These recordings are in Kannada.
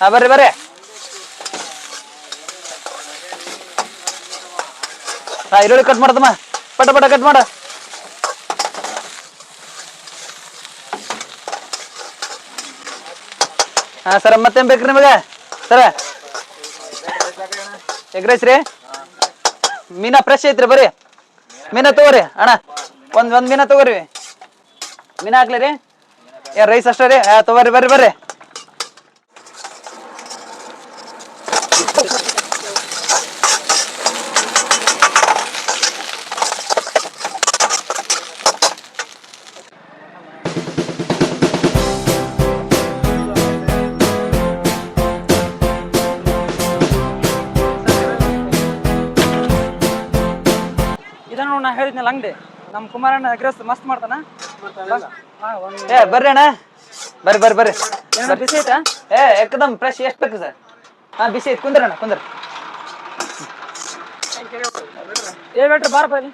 ಹಾ ಬರ್ರಿ ಬರ್ರಿ. ಹಾ ಈರುಳ್ಳಿ ಕಟ್ ಮಾಡದಮ್ಮ. ಪಟ ಪಟ ಕಟ್ ಮಾಡ. ಹಾ ಸರ, ಮತ್ತೇನ್ ಬೇಕ್ರಿ ನಿಮಗೆ? ಸರ ಎಗ್ ರೈಸ್ ರೀ? ಮೀನಾ ಫ್ರೆಶ್ ಐತ್ರಿ, ಬರ್ರಿ. ಮೀನಾ ತಗೋರಿ, ಅಣ್ಣ. ಒಂದ್ ಒಂದ್ ಮೀನಾ ತಗೋರಿ. ಮೀನಾ ಹಾಕ್ಲಿ ರೀ. ರೈಸ್ ಅಷ್ಟೇ ರೀ. ತಗೋರಿ, ಬರ್ರಿ ಬರ್ರಿ. ಇದನ್ನ ನಾ ಹೇಳಿದ್ನಲ್ಲ ಅಂಗಡಿ. ನಮ್ಮ ಕುಮಾರಣ್ಣ ಅಗ್ರೆಸ್ ಮಸ್ತ್ ಮಾಡ್ತಾನ. ಏ ಬರ್ರಿ ಅಣ್ಣ. ಬರ್ರಿ ಬರ್ರಿ ಬರ್ರಿ. ಬಿಸಿ ಐತಾ? ಏ ಎಕ್ದಮ್ ಫ್ರೆಶ್ ಎಷ್ಟು ಬೇಕು ಸರ್? ಹಾ ಬಿಸಿ ಐತಿ ಕುಂದ್ರಣ್ಣ ಕುಂದ್ರ. ಏ ಬೇಟ್ರಿ ಬಾರಪ್ಪ ಇಲ್ಲಿ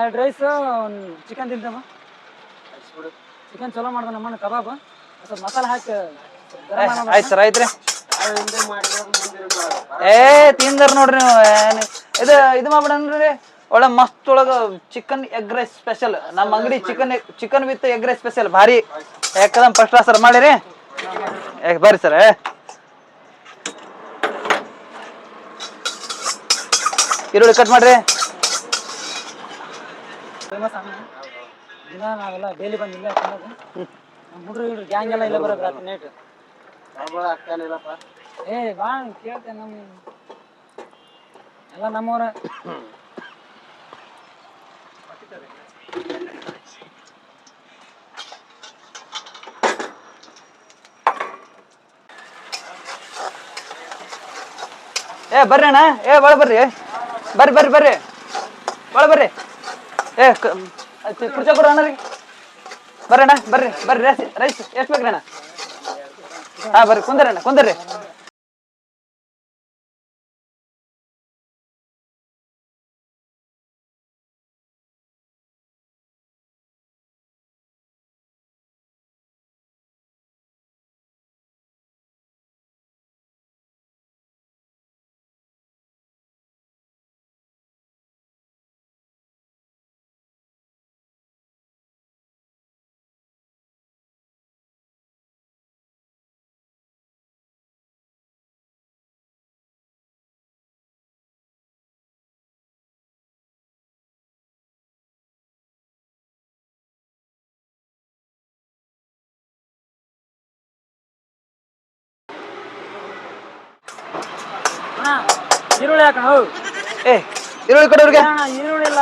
ಎರಡು ರೈಸ್ ಚಿಕನ್ ತಿಂತಮ್ಮ ಚಿಕನ್ ಚಲೋ ಮಾಡ್ದ ನಮ್ಮಣ್ಣ ಕಬಾಬ್. ಸ್ವಲ್ಪ ಮಸಾಲೆ ಹಾಕಿ. ಆಯ್ತು ಸರ್ ಆಯ್ತ್ರಿ. ಏ ತಿಂದ್ರ ನೋಡ್ರಿ ನೀವು ಇದು ಇದು ಮಾಡ್ಬಿಡನ್ರಿ. ಒಳ್ಳೆ ಮಸ್ತ್ ಒಳಗ ಚಿಕನ್ ಎಗ್ ರೈಸ್ ಸ್ಪೆಷಲ್ ನಮ್ಮ ಅಂಗಡಿ chicken chicken with egg rice special ಭಾರಿ. ಯಾಕಂದ್ರೆ ಫಸ್ಟ್ ಕ್ಲಾಸ್ ಮಾಡಿರಿ. ಬರ್ರಿ ಸರ್ ಈರುಳ್ಳಿ ಕಟ್ ಮಾಡ್ರಿ. ದಿನ ನಾವೆಲ್ಲ ಡೈಲಿ ಹಿಡ್ರು ಗ್ಯಾಂಗ್ ಎಲ್ಲ ಇಲ್ಲ ಬರೋದು ಏ, ಬಾ, ಕೇಳ್ತೇನೆ ನಮ್ಮ ಎಲ್ಲ ನಮ್ಮವ್ರ. ಏ, ಬರ್ರಿ ಅಣ್ಣ. ಏ ಒಳ ಬರ್ರಿ. ಬರ್ರಿ ಬರ್ರಿ ಬರ್ರಿ. ಒಳ ಬರ್ರಿ. ಏ ಕುರ್ಚಿ ಕೊಡು ಅಣ್ಣ ರೀ ಬರ್ರಿ ಬರ್ರಿ ಬರ್ರಿ. ರೈಸ್ ರೈಸ್, ಎಷ್ಟು ಬೇಕ್ರಿ ಅಣ್ಣ? ಹಾ, ಬರ್ರಿ, ಕುಂದರಿ ಅಣ್ಣ ಈರುಳ್ಳಿ ಹಾಕೋಣ ಏ ಈರುಳ್ಳಿ ಕೊಡೋರಿಗೆ ಈರುಳ್ಳಿ ಇಲ್ಲ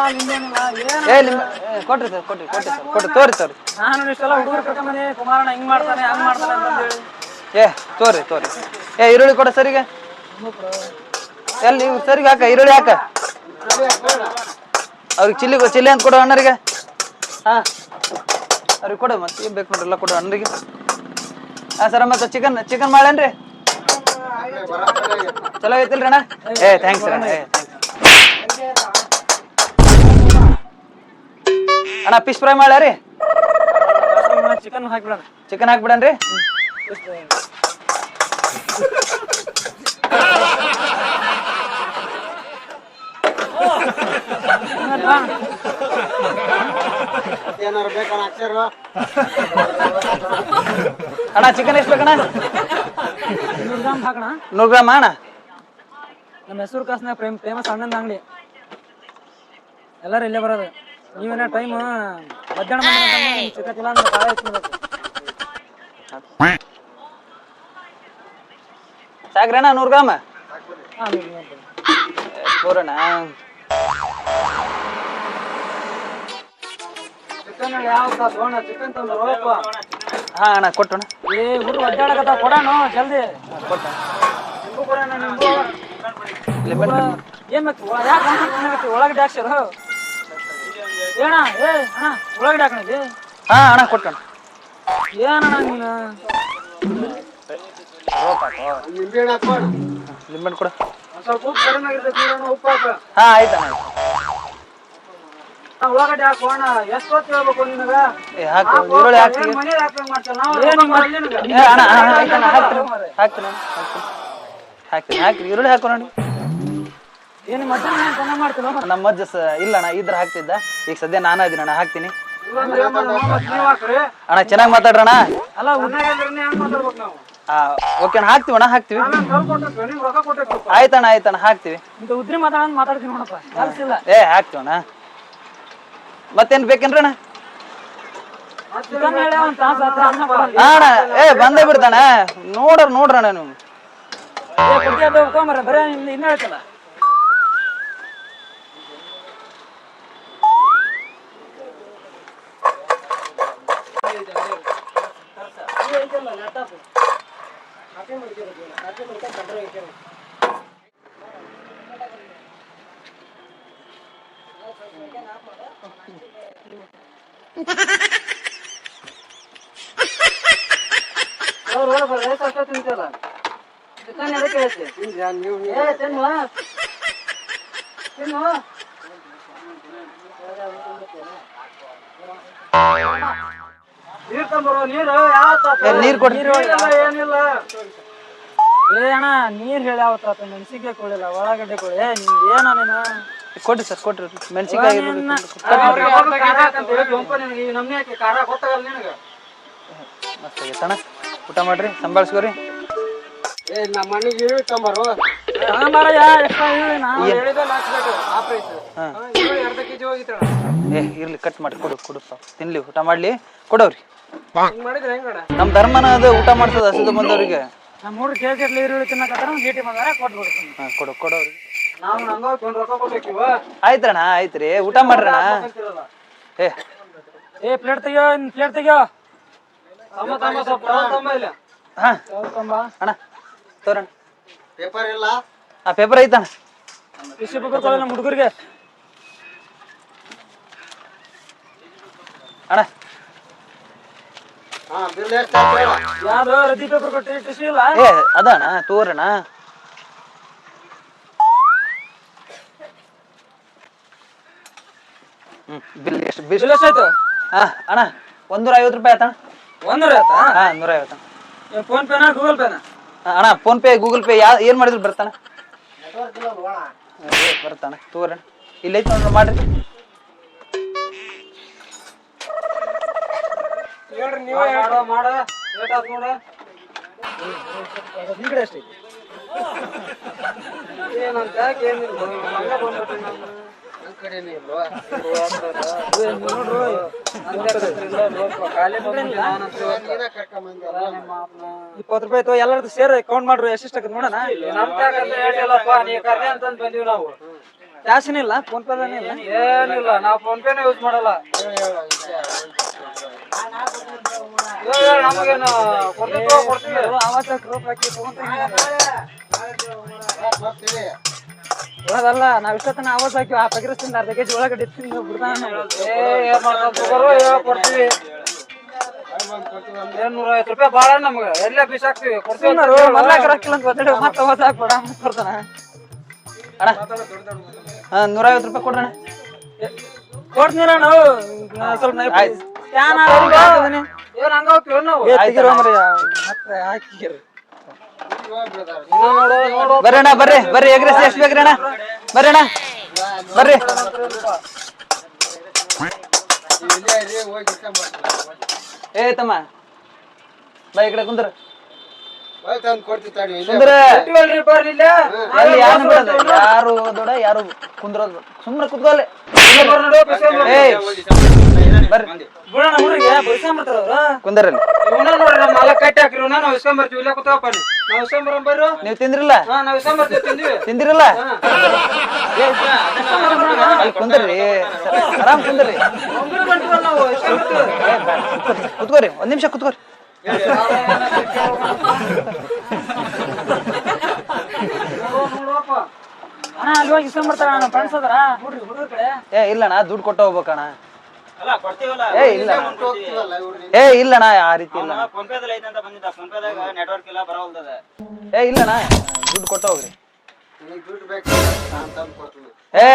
ಏ ನಿಮ್ಮ ಏ, ಕೊಡ್ರಿ ಸರ್ ಕೊಡ್ರಿ ಕೊಡ್ರಿ ಸರ್ ಕೊಡ್ರಿ ತೋರಿ ತೋರಿ. ನಾನು ಇಷ್ಟೆಲ್ಲ ಹುಡುಗರು ಕರ್ಕೊಂಬಂದಿ ಕುಮಾರಣ್ಣ ಹಿಂಗ್ ಮಾಡ್ತಾನೆ ಹಂಗ್ ಮಾಡ್ತಾನೆ ಅಂತಂದೇಳಿ ಏ ತೋರಿ ತೋರಿ. ಏ ಈರುಳ್ಳಿ ಕೊಡ ಸರಿಗೆ ಎಲ್ಲಿ ಸರಿಗೆ ಹಾಕ ಈರುಳ್ಳಿ ಹಾಕ. ಅವ್ರಿಗೆ ಚಿಲ್ಲಿ ಚಿಲ್ಲಿ ಅಂತ ಕೊಡು ಅಣ್ಣರಿಗೆ. ಹಾ. ಅವ್ರಿಗೆ ಕೊಡು ಮತ್ತೆ ಬೇಕು ನೋಡ್ರಿ ಎಲ್ಲ ಕೊಡು ಅಣ್ಣರಿಗೆ. ಹಾ ಸರ ಮತ್ತೆ ಚಿಕನ್ ಚಿಕನ್ ಮಾಡೇನ್ರಿ ಚಲೋ ಐತಿಲ್ರಿ ಅಣ್ಣ ಏ ಥ್ಯಾಂಕ್ಸ್ ಅಣ್ಣ ಏ thanks. ಅಣ್ಣ ಫಿಶ್ ಫ್ರೈ ಮಾಡ್ಯಾರಿ ಚಿಕನ್ ಹಾಕ್ಬಿಡೋಣ ಚಿಕನ್ ಹಾಕ್ಬಿಡನ್ರಿ ಏನಾರು ಬೇಕಣ್ಣ ಅಕ್ಷರ ಅಣ್ಣ ಚಿಕನ್ ಎಷ್ಟು ಬೇಕಣ್ಣ ನೂರು ಗ್ರಾಮ್ ಹಾಕೋಣ. ನೂರು ಗ್ರಾಮ್ ಅಣ್ಣ ನಮ್ಮ ಹೆಸರು ಕಾಸ್ನಾಗ ಪ್ರೇಮ್ ಫೇಮಸ್ ಅಣ್ಣಂದ ಅಂಗಡಿ. ಎಲ್ಲರೂ ಇಲ್ಲೇ ಬರೋದು. ನೀವೇನ ಟೈಮ್ ಮಧ್ಯಾಹ್ನ ಚಿಕ್ಕತ್ತಿಲ್ಲ ಅಂದ್ರೆ ಕಾಳೆ ಹಚ್ಕೊಬೇಕು ಸಾಕ್ರಿ ಅಣ್ಣ ನೂರು ಗ್ರಾಮ ಹಾಂ ಚಿಕನ್ ಯಾವ ಚಿಕನ್ ತಂದು ಹಾ ಅಣ್ಣ ಕೊಟ್ಟಣ. ಏ ಹುಡುಗ ಒದ್ದಾಡಕತ್ತ ಕೊಡೋಣ ಜಲ್ದಿ. ಲೆಮನ್ ಏನ್ ಬೇಕು ಯಾಕೆ ಒಳಗಡೆ ಹಾಕ್ಸಿರ ಏಣ ಏ ಅಣ್ಣ ಒಳಗಡೆ ಹಾಕಣಿ ಹಾ ಅಣ್ಣ ಕೊಟ್ಟಣ. ಏನಣ್ಣ ನೀನು? ಲಿಂಬೆ ಕೊಡು. ಒಂದ್ ಸ್ವಲ್ಪ ಉಳ್ಳಾಗಡ್ಡಿ ಹಾಕೋಣ. ಹೇಳ್ಬೇಕು ನಿನಗ? ಹಾಕು. ಈರುಳ್ಳಿ ಹಾಕ್ತೀನಿ ಮನೇಲಿ ಮಾಡ್ತೇವೆ ನಾವು ಹಾಕ್ತೀನಿ ಹಾಕ್ರಿ ಈರುಳ್ಳಿ ಹಾಕೋ ನೋಡಿ. ಏನ್ ಮತ್ತೆ ನಮ್ಮ ಅಜ್ಜ ಇಲ್ಲ ಅಣ್ಣ ಇದ್ರ ಹಾಕ್ತಿದ್ದ. ಈಗ ಸದ್ಯ ನಾನು ಇದೀನಿ ಅಣ್ಣ ಹಾಕ್ತೀನಿ. ಅಣ್ಣ ಚೆನ್ನಾಗಿ ಮಾತಾಡ್ರಣ ಅಲ್ಲ ಓಕೆ ಅಣ್ಣ ಹಾಕ್ತಿವಿ ಅಣ್ಣ ಹಾಕ್ತೀವಿ. ಆಯ್ತಣ್ಣ ಆಯ್ತಣ್ಣ ಹಾಕ್ತಿವಿ. ಉದ್ರಿ ಮಾತಾಡೋದು ಮಾತಾಡ್ತೀನಿ ನೋಡಪ್ಪ. ಏ ಹಾಕ್ತಿವಣ್ಣ ಮತ್ತೇನ್ ಬೇಕೇನ್ರಿ ಅಣ್ಣ? ಹೇಳಿ ಒಂದ್ ತಾಸ ಹತ್ರ ಅನ್ನ ಅಣ್ಣ ಏ ಬಂದೇ ಬಿಡ್ತಾನ. ನೋಡ್ರ ನೋಡ್ರಣ್ಣ ನೀವು ಏ, ಪುಟ್ಟಿ ಅದು ಹೋಗ್ಕೊಂಬರ್ರಿ, ಬರೀ ಇನ್ನು ಇನ್ನ ಹೇಳ್ತಲ್ಲ ಅವ್ರು ಹೋಗ್ಬಾರ್ದು, ಎಷ್ಟು ಅಷ್ಟೇ ತಿಂತೀಯಲ್ಲ? ಚಿಕನ್ ಎದಕ್ಕೆ ಹೇಳ್ತಿ? ಏ, ತಿನ್ನು. ತಿನ್ನು. ನೀರ್ ಕೊಡ್ರಿ. ಏನಿಲ್ಲ. ಏ ಅಣ್ಣ ನೀರ್ ಹೇಳಿ ಮೆಣಸಿನ್ಕಾಯಿ ಕೊಡಿಲ್ಲ ಒಳಗಡೆ ಕೊಡಿ ಏ ನಿಮ್ದು ಏನ ನೀನು ಕೊಡ್ರಿ ಸರ್ ಕೊಡ್ರಿ. ಮೆಣಸಿನ್ಕಾಯಿ ಮಸ್ತ್ ಊಟ ಮಾಡ್ರಿ ಸಂಭಾಳಿಸ್ಕೋರಿ. ಏ ಇರ್ಲಿ ಕಟ್ ಮಾಡಿ ಕೊಡು ಕೊಡುಪ್ಪ. ತಿನ್ಲಿ ಊಟ ಮಾಡ್ಲಿ. ಕೊಡೋರಿ ನಮ್ ಧರ್ಮನ ಅದು ಊಟ ಮಾಡ್ತದ ಹಸಿದು ಬಂದವ್ರಿಗೆ. ಕೊಡು ಕೊಡವ್ರಿ ಆಯ್ತಣ್ಣ ಆಯ್ತ್ರಿ. ಊಟ ಮಾಡ್ರಣ್ಣ. ಏ. ಏ ಪ್ಲೇಟ್ ತೆಗಿಯೋ ಪ್ಲೇಟ್ ತೆಗಿಯೋ. ಹಾ. ಅಣ್ಣ ತೋರಣ್ಣ. ಪೇಪರ್ ಇಲ್ಲ. ಆ ಪೇಪರ್ ಐತಣ್ಣ. ಟಿಶ್ಯೂ ಪೇಪರ್ ಕೊಡ ನಮ್ಮ ಹುಡುಗರಿಗೆ. ಅಣ್ಣ. ಯಾರು. ರದ್ದಿ ಪೇಪರ್ ಕೊಟ್ಟಿ ಟಿಶ್ಯೂ ಇಲ್ಲ? ಏ ಅದಣ್ಣ ತೋರಣ್ಣ. ಬಿಲ್ ಎಷ್ಟು? ಬಿಲ್ ಎಷ್ಟಾಯ್ತು? ಹಾ ಅಣ್ಣ ಒಂದೂರ ಐವತ್ತು ರೂಪಾಯಿ ಆಯ್ತಣ್ಣ. ಒಂದೂರ ಆಯ್ತಾ? ಹಾ ನೂರ ಐವತ್ತು. ಫೋನ್ ಪೇನಾ ಗೂಗಲ್ ಪೇನಾ ಅಣ್ಣ ಫೋನ್ ಪೇ ಗೂಗಲ್ ಪೇ ಯಾ ಏನು ಮಾಡಿದ್ರು ಬರ್ತಾನ ಬರ್ತಾನ ತೋರಣ್ಣ ಇಲ್ಲೈತಿ ನೋಡ್ರಿ ಮಾಡ್ರಿ. ಹೇಳ್ರಿ ನೀವು ಮಾಡ ಮಾಡ ಲೇಟ್ ಆತ್ ನೋಡ. ಈ ಕಡೆ ಎಷ್ಟೈತಿ ಏನಂತ ಏನಿಲ್ಲ ಕಡೆನೇ ಇಲ್ವಾ ಇಪ್ಪತ್ತು ರೂಪಾಯಿ ತೋ ಎಲ್ಲರದ್ದು ಸೇರ್ ಕೌಂಟ್ ಮಾಡ್ರಿ ಎಷ್ಟೆಷ್ಟು ಆಗತ್ತೆ ನೋಡೋಣ ನಮ್ ಅಂತ ಹೇಳಿಲ್ಲಪ್ಪ ನೀ ಕರ್ನೆ ಅಂತ ಬಂದೀವಿ ನಾವು ಕ್ಯಾಶ್ ಇಲ್ಲ ಫೋನ್ ಪೇ ಇಲ್ಲ ಏನಿಲ್ಲ ನಾವು ಫೋನ್ ಪೇನ ಯೂಸ್ ಮಾಡಲ್ಲ ನಮಗೇನು ಕೊಡ್ತೀವಿ ಆವತ್ತ ಬರ್ತೀವಿ ಅದಲ್ಲ ನಾವಿಷ್ಟ ಇಷ್ಟೊತ್ತನ ಆವಾಜ್ ಹಾಕಿ ಆ ಪಗಿರಸ್ತಿಂದ ಅರ್ಧ ಕೆಜಿ ಒಳಗಡೆ ತಿಂದು ಬಿಡ್ತಾನೆ ಕೊಡ್ತೀವಿ? ಏನ್ ನೂರ ಐವತ್ತು ರೂಪಾಯಿ ಬಾಳ ನಮ್ಗೆ. ಎಲ್ಲ ಬೀಸ್ ಹಾಕ್ತಿವಿ? ಕೊಡ್ತೀವಿ ಮಲ್ಲಾಕ ರೊಕ್ಕಿಲ್ಲ ಅಂತ ಮತ್ತೆ ಹಾಕ್ಬೇಡ ಬರ್ತಾನ ಅಣ್ಣ. ಹಾ ನೂರ ಐವತ್ತು ರೂಪಾಯಿ ಕೊಡ್ರಣ್ಣ ಕೊಡ್ತೀರ ನಾವು. ಸ್ವಲ್ಪ. ಸ್ಕ್ಯಾನ್ ಏನ್ ಹಂಗ ಹೋಗ್ತೀವಿ ನಾವು? ತೆಗಿರೋ ಮತ್ತೆ ಹಾಕಿರಿ ಬರ್ರಿ ಅಣ್ಣ, ಬರ್ರಿ ಬರ್ರಿ. ಎಗ್ರೆಸ್ ಎಷ್ಟು ಬೇಕ್ರಿ ಅಣ್ಣ. ಬರ್ರಿ ಬರ್ರಿ. ಏ ತಮ್ಮ, ಬಾ ಈ ಕಡೆ ಕುಂದ್ರ. ಯಾರು ದೊಡ ಯಾರು ಕುಂದ್ರೋದು? ಸುಮ್ಮನೆ ಕುತ್ಕೋಲೆ ನಾವು ತಿಂದ್ರಿಲ್ಲ? ತಿಂದಿರಲ್ಲ? ಕುಂದ್ರಿ. ಆರಾಮ್ ಕುಂದ್ರಿ. ಕುತ್ಕೋರಿ ಒಂದ್ ನಿಮಿಷ ಕುತ್ಕೋರಿ ಏ ಇಲ್ಲಣ್ಣ ದುಡ್ಡು ಕೊಟ್ಟ ಹೋಗ್ಬೇಕಣ್ಣ ಏ ಇಲ್ಲ ಏ ಇಲ್ಲಣ್ಣ ಆ ರೀತಿ ಇಲ್ಲ ಏ ಇಲ್ಲಣ್ಣ ದುಡ್ಡು ಕೊಟ್ಟ ಹೋಗ್ರಿ ಏ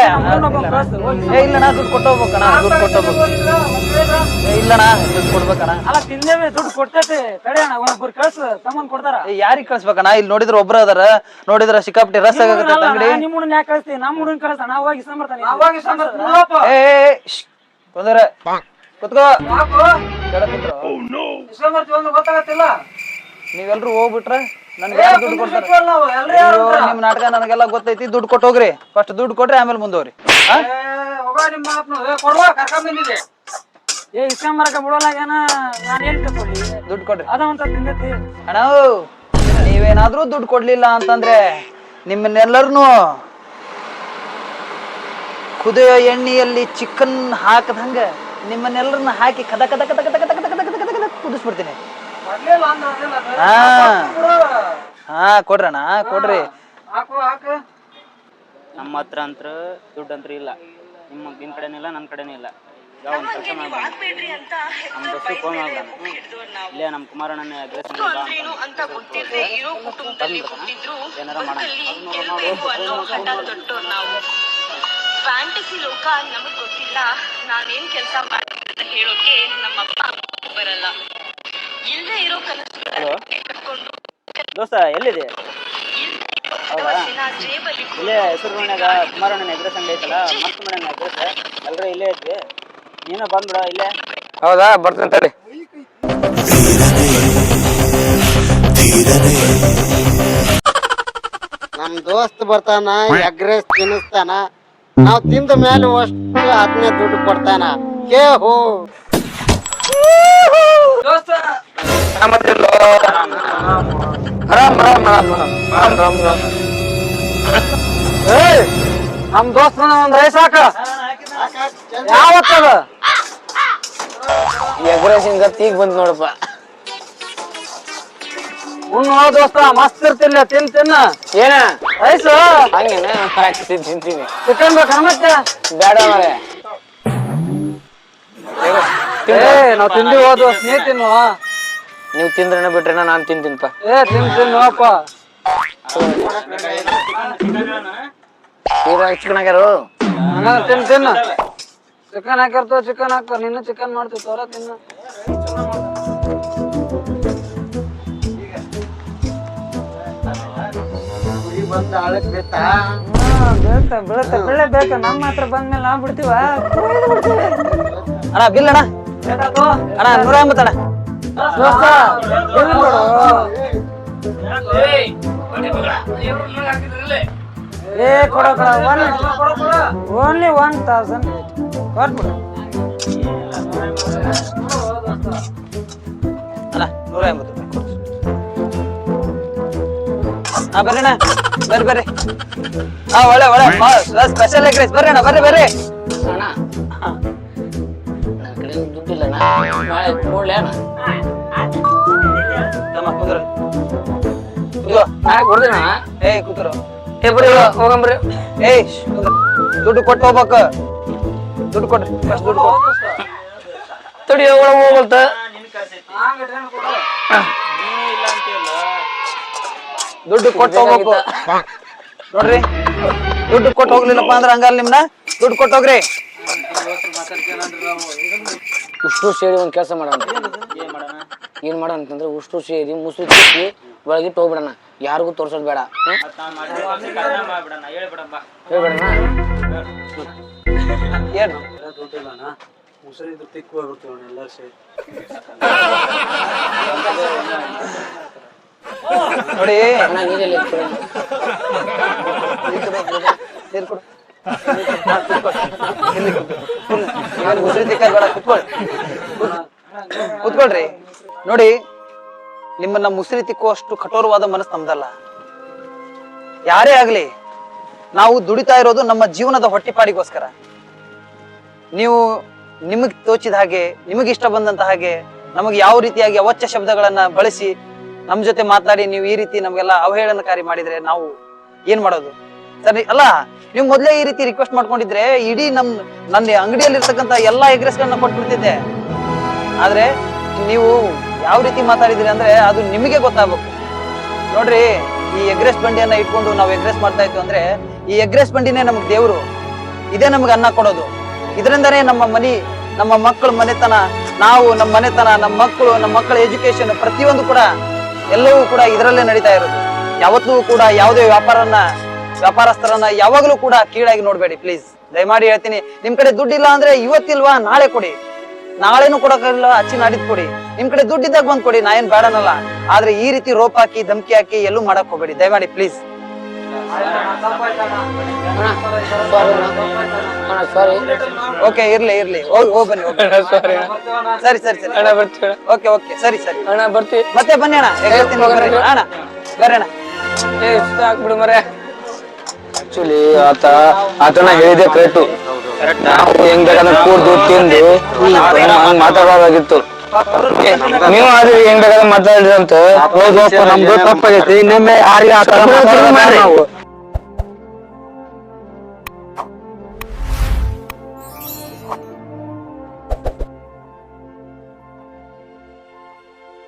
ಇಲ್ಲಣ್ಣ ದುಡ್ಡು ಕೊಟ್ಟ ಹೋಗ್ಬೇಕಣ್ಣ ದುಡ್ಡು ಕೊಟ್ಟ ಹೋಗ್ಬೇಕು ಇಲ್ಲಣ್ಣ ದುಡ್ಡು ಕೊಡ್ಬೇಕಣ್ಣ. ಅಲ್ಲ ತಿಂದೇವಿ ದುಡ್ಡು ಕೊಡ್ತೈತಿ. ತಡಿ ಅಣ್ಣ ಒಬ್ಬರು ಕಳ್ಸ ತಮ್ಮನ್ ಕೊಡ್ತಾರ. ಏ ಯಾರಿಗ್ ಕಳ್ಸ್ಬೇಕಣ್ಣ? ಇಲ್ಲಿ ನೋಡಿದ್ರ ಒಬ್ರ ಅದಾರ. ನೋಡಿದ್ರ ಸಿಕ್ಕಾಪಟ್ಟಿ ರಸ್ ಆಗತ್ತೆ ಅಂಗಡಿ. ನಿಮ್ಮ ಹುಡುಗನ ಯಾಕೆ ಕಳಿಸ್ತೀವಿ ನಮ್ಮ ಹುಡುಗನ ನಾವು ಹೋಗಿ ಅವಾಗ ಏ ಕುಂದ್ರ. ಕುತ್ಕೋ. ಗೊತ್ತಾಗತ್ತಿಲ್ಲ. ನೀವೆಲ್ರು ಹೋಗ್ಬಿಟ್ರ ನನ್ಗೆ ಯಾರು ದುಡ್ಡು ಕೊಡ್ತಾರೆ? ನಾವು? ಎಲ್ರು ಅಯ್ಯೋ, ನಿಮ್ ನಾಟಕ ನನಗೆಲ್ಲ ಗೊತ್ತೈತಿ. ದುಡ್ಡು ಕೊಟ್ಟು ಹೋಗ್ರಿ. ಫಸ್ಟ್ ದುಡ್ಡು ಕೊಟ್ರಿ ಆಮೇಲೆ ಮುಂದೋಗ್ರಿ? ನಿಮ್ಮ ಮಾಪ್ನು ಕೊಡುವ ಕರ್ಕೊಂಡ್ ಬಂದಿದ್ದೆ. ಏ ಇಸ್ಕೊಂಬರಕ ಬಿಡೋಲಾಗೇನ ನಾನು ಏನ್ ತಗೊಳ್ಳಿ ದುಡ್ಡು ಕೊಡ್ರಿ. ಅದ ಅಂತ ತಿಂದೈತಿ. ಅಣ್ಣ ನೀವೇನಾದ್ರೂ ದುಡ್ಡು ಕೊಡ್ಲಿಲ್ಲ ಅಂತಂದ್ರೆ ನಿಮ್ಮನ್ನೆಲ್ಲರನ್ನು ಕುದಿಯೋ ಎಣ್ಣೆಯಲ್ಲಿ ಚಿಕನ್ ಹಾಕದಂಗ ನಿಮ್ಮನ್ನೆಲ್ಲರನ್ನ ಹಾಕಿ ಕದ ಕದ ಕದ ಕದ ಕದ ಕದ ಕದ ಕದ ಕದ ಕದ ಕುದಿಸ್ಬಿಡ್ತೀನಿ. ಹಾ. ಹಾ ಕೊಡ್ರಣ್ಣ ಕೊಡ್ರಿ. ಹಾಕು ಹಾಕು. ನಮ್ಮ ಹತ್ರ ಅಂತ ದುಡ್ಡು ಅಂತ್ರ ಇಲ್ಲ. ನಿಮ್ಮ ನಿನ್ ಕಡೆನೂ ಇಲ್ಲ ನನ್ನ ಕಡೆನೂ ಇಲ್ಲ. ಇಲ್ಲೇ ನಮ್ಮ ಕುಮಾರಣ್ಣನ ಅಂತ ಗೊತ್ತಿಲ್ಲದೆ ಇರೋ ಕುಟುಂಬದಲ್ಲಿ ಹುಟ್ಟಿದ್ರು ಬದುಕಲ್ಲಿ ಗೆಲ್ಬೇಕು ಅನ್ನೋ ಹಠ ತೊಟ್ಟೋರ್ ನಾವು. ಫ್ಯಾಂಟಸಿ ಲೋಕ ನಮಗ್ ಗೊತ್ತಿಲ್ಲ. ನಾನೇನ್ ಕೆಲಸ ಮಾಡ್ತೀನಿ ಹೇಳೋಕೆ ನಮ್ಮಪ್ಪ ಅಮ್ಮ ಬರಲ್ಲ. ಇಲ್ಲದೆ ಇರೋ ಕನಸುಗಳನ್ನ ಕಟ್ಕೊಂಡು ದೋಸ್ತ ಎಲ್ಲಿದೆ ಇಲ್ಲೇ ಹೆಸರು ಕುಮಾರಣ್ಣನ ಅಂಗಡಿ ಐತಲ್ಲ ಮಸ್ತ್ ಮಾಡ್ಯಾನ ಅಡ್ರೆಸ್ ಎಲ್ಲರೂ ಇಲ್ಲೇ ಐತಿ ನೀನು ಬಂದ್ಬಿಡ ಇಲ್ಲೇ. ಹೌದಾ? ಬರ್ತೇನೆ ತಡಿ. ನಮ್ ದೋಸ್ತ್ ಬರ್ತಾನ ಎಗ್ರೆಸ್ ತಿನ್ನಿಸ್ತಾನ. ನಾವ್ ತಿಂದ ಮೇಲೆ ಅಷ್ಟು ಅದನ್ನೇ ದುಡ್ಡು ಕೊಡ್ತಾನ. ಕೇ ಹೋ. ದೋಸ್ತ. ಏಯ್ ನಮ್ ದೋಸ್ತನ ಒಂದ್ ರೈಸ್ ಹಾಕ. ಯಾವತ್ತದ ಎಗ್ರೆಸಿನ್ ಗತಿ ಈಗ ಬಂದ್ ನೋಡಪ್ಪ. ಉಣ್ಣು ದೋಸ್ತ ಮಸ್ತ್ ಇರ್ತಿಲ್ಲ ತಿನ್ ತಿನ್ನ ಏನ? ರೈಸ್ ಹಂಗೇನ? ತಿಂತೀನಿ. ಚಿಕನ್ ಬೇಕನ ಮತ್ತೆ? ಬೇಡ ಮರೆ ಏ ನಾವ್ ತಿಂದಿ ಹೋದ ನೀ ತಿನ್ನುವ. ನೀವು ತಿಂದ್ರನ ಬಿಟ್ರೇನ ನಾನ್ ತಿಂತೀನಿಪ್ಪ ಏ ತಿನ್ ತಿನ್ನುವಪ್ಪ ಚಿಕನ್ ಆಗ್ಯಾರು ತಿನ್ ತಿನ್ನ ಚಿಕನ್ ಹಾಕಿರ್ತವ ಚಿಕನ್ ಹಾಕ. ನಿನ್ನ ಚಿಕನ್ ಮಾಡ್ತೀವಿ ತೋರ, ತಿನ್ನ. ಬೇಕ ಬೀಳತ್ತ ಬೆಳೆ ಬೇಕ ನಮ್ಮ ಹತ್ರ ಬಂದ್ಮೇಲೆ ನಾವ್ ಅಣ್ಣ ಬಿಲ್ ಅಣ್ಣ ಅಣ್ಣ ನೂರ ಎಂಬತ್ತಣ್ಣ ಬಿಲ್ ಕೊಡು ಏ ಕೊಡ ಕೊಡ ಒನ್ ಓನ್ಲಿ ಒನ್ ತೌಸಂಡ್ ಕೊಟ್ಬಿಡು ಅಲ್ಲ ನೂರ ಎಂಬತ್ತು. ಹಾ ಬರ್ರಿ ಅಣ್ಣ. ಬರ್ರಿ ಬರ್ರಿ. ಹಾ ಒಳ್ಳೆ ಒಳ್ಳೆ. ಸ್ಪೆಷಲ್ ಎಗ್ ರೈಸ್ ಬರ್ರಿ ಅಣ್ಣ ಬರ್ರಿ ಬರ್ರಿ. ದುಡ್ಡಿಲ್ಲ ನಾಳೆ ತಮ್ಮ ಕುಂದ್ರ ಏಯ್ ಕೂತ್ರು. ಏ ಹೋಗಂಬ್ರಿ ಏಯ್, ದುಡ್ಡು ಕೊಟ್ಟು ಹೋಗ್ಬೇಕು. ದುಡ್ಡು ಕೊಟ್ರಿ ಫಸ್ಟ್ ದುಡ್ಡು ತಡಿ ಒಳಗೆ ದುಡ್ಡು ಕೊಟ್ಟು ಹೋಗ್ಬೇಕು. ನೋಡ್ರಿ, ದುಡ್ಡು ಕೊಟ್ಟು ಹೋಗ್ಲಿಲ್ಲಪ್ಪ ಅಂದ್ರೆ ಹಂಗಾರ ನಿಮ್ನ. ದುಡ್ಡು ಕೊಟ್ಟು ಹೋಗ್ರಿ. ಉಷ್ಟು ಸೇರಿ ಒಂದ್ ಕೆಲಸ ಮಾಡೋಣ. ಏನ್ ಮಾಡೋಣ? ಏನ್ ಮಾಡೋಣ ಅಂತಂದ್ರೆ ಉಷ್ಟು ಸೇರಿ ಮುಸು ತಿಕ್ಕಿ ಒಳಗಿಟ್ಟು ಹೋಗ್ಬಿಡಣ. ಯಾರಿಗೂ ತೋರ್ಸೋದು ಬೇಡ. ಏನು ನೋಡಿ ನಾನು ನೀರಲ್ಲಿ ಕುತ್ಕೊಳ್ಳಿ ಕುತ್ಕೊಳ್ರಿ. ನೋಡಿ ನಿಮ್ಮನ್ನ ಮುಸುರಿ ತಿಕ್ಕುವಷ್ಟು ಕಠೋರವಾದ ಮನಸ್ಸು ನಮ್ದಲ್ಲ. ಯಾರೇ ಆಗ್ಲಿ, ನಾವು ದುಡಿತಾ ಇರೋದು ನಮ್ಮ ಜೀವನದ ಹೊಟ್ಟೆಪಾಡಿಗೋಸ್ಕರ. ನೀವು ನಿಮಗೆ ತೋಚಿದ ಹಾಗೆ, ನಿಮಗೆ ಇಷ್ಟ ಬಂದಂತ ಹಾಗೆ, ನಮಗೆ ಯಾವ ರೀತಿಯಾಗಿ ಅವಚ್ಚ ಶಬ್ದಗಳನ್ನ ಬಳಸಿ ನಮ್ಮ ಜೊತೆ ಮಾತಾಡಿ ನೀವು ಈ ರೀತಿ ನಮಗೆಲ್ಲ ಅವಹೇಳನಕಾರಿ ಮಾಡಿದ್ರೆ ನಾವು ಏನ್ ಮಾಡೋದು? ಸರಿ, ಅಲ್ಲ, ನೀವು ಮೊದಲೇ ಈ ರೀತಿ ರಿಕ್ವೆಸ್ಟ್ ಮಾಡ್ಕೊಂಡಿದ್ರೆ ಇಡೀ ನಮ್ ನನ್ನ ಅಂಗಡಿಯಲ್ಲಿ ಇರ್ತಕ್ಕಂತ ಎಲ್ಲಾ ಎಗ್ರೆಸ್ಗಳನ್ನ ಕೊಟ್ಬಿಡ್ತಿದ್ದೆ. ಆದ್ರೆ, ನೀವು ಯಾವ ರೀತಿ ಮಾತಾಡಿದ್ರಿ ಅಂದ್ರೆ ಅದು ನಿಮಗೆ ಗೊತ್ತಾಗಬೇಕು. ನೋಡ್ರಿ, ಈ ಎಗ್ರೆಸ್ ಬಂಡಿಯನ್ನ ಇಟ್ಕೊಂಡು ನಾವು ಎಗ್ರೆಸ್ ಮಾಡ್ತಾ ಇದ್ವಿ ಅಂದ್ರೆ, ಈ ಎಗ್ರೆಸ್ ಬಂಡಿನೇ ನಮ್ಗೆ ದೇವರು. ಇದೇ ನಮ್ಗೆ ಅನ್ನ ಕೊಡೋದು. ಇದರಿಂದನೇ ನಮ್ಮ ಮನಿ, ನಮ್ಮ ಮಕ್ಕಳ ಮನೆತನ, ನಾವು ನಮ್ಮ ಮನೆತನ, ನಮ್ಮ ಮಕ್ಕಳು, ನಮ್ಮ ಮಕ್ಕಳ ಎಜುಕೇಶನ್ ಪ್ರತಿಯೊಂದು ಕೂಡ ಎಲ್ಲವೂ ಕೂಡ ಇದರಲ್ಲೇ ನಡೀತಾ ಇರೋದು. ಯಾವತ್ತೂ ಕೂಡ ಯಾವುದೇ ವ್ಯಾಪಾರನ್ನ ವ್ಯಾಪಾರಸ್ಥರನ್ನ ಯಾವಾಗಲೂ ಕೂಡ ಕೀಳಾಗಿ ನೋಡ್ಬೇಡಿ ಪ್ಲೀಸ್ ದಯಮಾಡಿ ಹೇಳ್ತೀನಿ, ನಿಮ್ ಕಡೆ ದುಡ್ಡಿಲ್ಲ ಅಂದ್ರೆ ಇವತ್ತಿಲ್ವಾ, ನಾಳೆ ಕೊಡಿ. ನಾಳೆನೂ ಕೊಡಕ್ಕಾಗಿಲ್ಲ ಅಚ್ಚಿ ನಾಡಿದ್ ಕೊಡಿ. ನಿಮ್ ಕಡೆ ದುಡ್ಡಿದ್ದಾಗ ಬಂದ್ ಕೊಡಿ ನಾ ಏನ್ ಬೇಡನಲ್ಲ. ಆದ್ರೆ ಈ ರೀತಿ ರೋಪ್ ಹಾಕಿ ಧಮ್ಕಿ ಹಾಕಿ ಎಲ್ಲೂ ಮಾಡಕ್ ಹೋಗ್ಬೇಡಿ. ದಯಮಾಡಿ ಪ್ಲೀಸ್. ಓಕೆ ಇರ್ಲಿ ಇರ್ಲಿ. ಹೋಗಿ. ಬನ್ನಿ. ಸಾರಿ ಸರಿ ಸರಿ ಸರಿ. ಅಣ್ಣ ಬರ್ತೀವಿ ಓಕೆ ಓಕೆ ಸರಿ ಸರಿ. ಅಣ್ಣ ಬರ್ತೀವಿ. ಮತ್ತೆ ಬನ್ನಿ ಅಣ್ಣ. ಅಣ್ಣ ಬರೋಣ ಅಣ್ಣ. ಏ ಹಾಕ್ಬಿಡು ಮರೆ ಆಕ್ಚುಲಿ ಆತ ಆತನ ಹೇಳಿದೆ ಕರೆಕ್ಟು ನಾವು ಹೆಂಗ್ ಬೇಕಾದ್ರೆ ಕೂರ್ದು ತಿಂದು ಹಂಗ್ ಮಾತಾಡೋದಾಗಿತ್ತು. ನೀವು ಆದ್ರೆ ಹೆಂಗ್ ಬೇಕಾದ್ರೆ ಮಾತಾಡಿದ್ರಂತ ನಮ್ದು ತಪ್ಪಾಗೈತಿ. ಇನ್ನೊಮ್ಮೆ ಯಾರಿಗೆ ಆ ತರ ಮಾತಾಡೋದ್ ನಾವು.